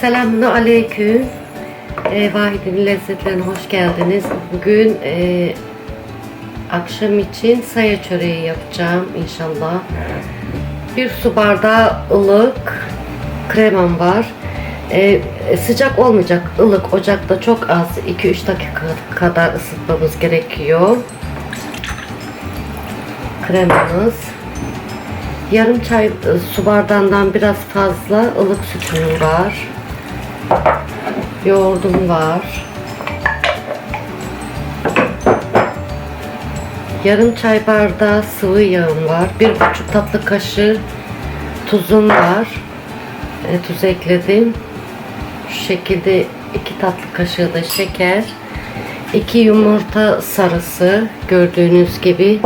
Selamun Aleyküm. Ee, Vahid'in lezzetlerine hoş geldiniz. Bugün e, akşam için saya çöreği yapacağım inşallah. Bir su bardağı ılık kremam var. Ee, sıcak olmayacak ılık ocakta çok az 2-3 dakika kadar ısıtmamız gerekiyor. Kremamız. Yarım çay e, su bardağından biraz fazla ılık sütüm var. Yoğurdum var. Yarım çay bardağı sıvı yağım var. Bir buçuk tatlı kaşığı tuzum var. E, tuz ekledim. Şu şekilde iki tatlı kaşığı da şeker. 2 yumurta sarısı gördüğünüz gibi.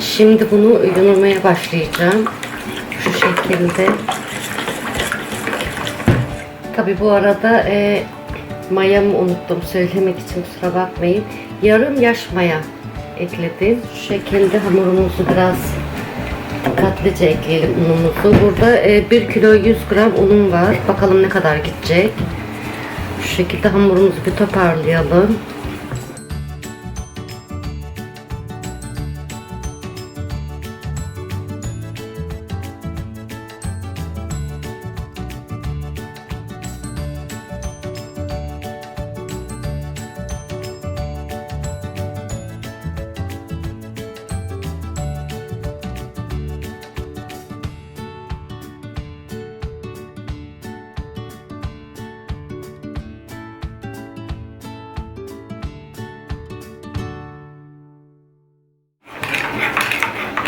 Şimdi bunu yoğurmaya başlayacağım. Şu şekilde. Tabi bu arada e, mayamı unuttum söylemek için kusura bakmayın. Yarım yaş maya ekledim. Şu şekilde hamurumuzu biraz dikkatlice ekleyelim unumuzu. Burada e, 1 kilo 100 gram unum var. Bakalım ne kadar gidecek. Şu şekilde hamurumuzu bir toparlayalım.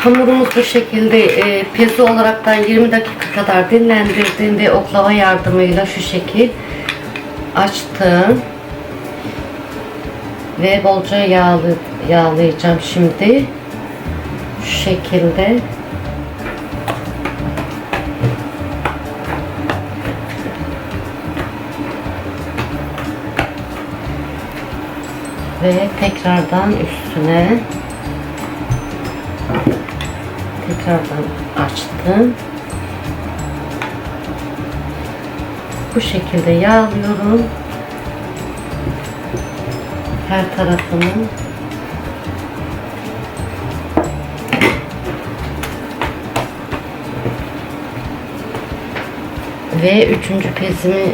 Hamurumuz bu şekilde e, pezi olaraktan 20 dakika kadar dinlendirdiğinde oklava yardımıyla şu şekil açtım. Ve bolca yağlı, yağlayacağım şimdi. Şu şekilde. Ve tekrardan üstüne tekrardan açtım. Bu şekilde yağlıyorum. Her tarafını. Ve üçüncü pezimi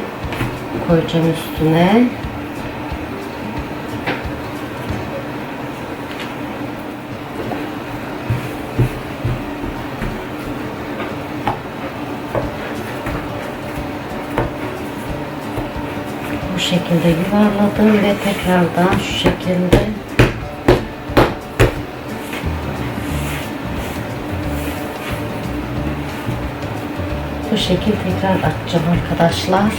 koyacağım üstüne. Şekilde yuvarladım ve tekrardan şu şekilde. Bu şekilde tekrar açacağım arkadaşlar.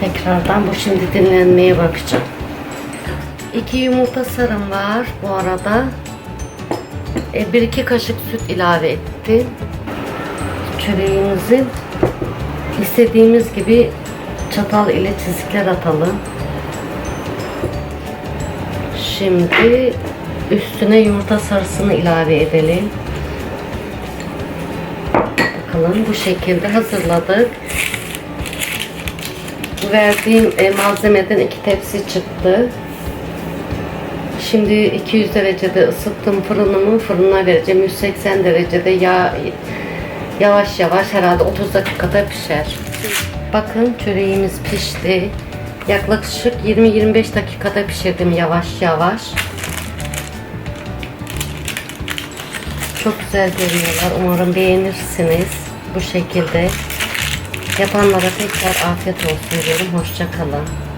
Tekrardan bu şimdi dinlenmeye bakacağım. İki yumurta sarım var bu arada. E, bir iki kaşık süt ilave ettim. Çöreğimizi istediğimiz gibi çatal ile çizikler atalım. Şimdi üstüne yumurta sarısını ilave edelim. Bakalım bu şekilde hazırladık. Verdiğim e, malzemeden iki tepsi çıktı. Şimdi 200 derecede ısıttım fırınımı fırına vereceğim. 180 derecede yağ yavaş yavaş herhalde 30 dakikada pişer. Bakın çöreğimiz pişti. Yaklaşık 20-25 dakikada pişirdim yavaş yavaş. Çok güzel görünüyorlar. Umarım beğenirsiniz. Bu şekilde. Yapanlara tekrar afiyet olsun diyorum. Hoşçakalın.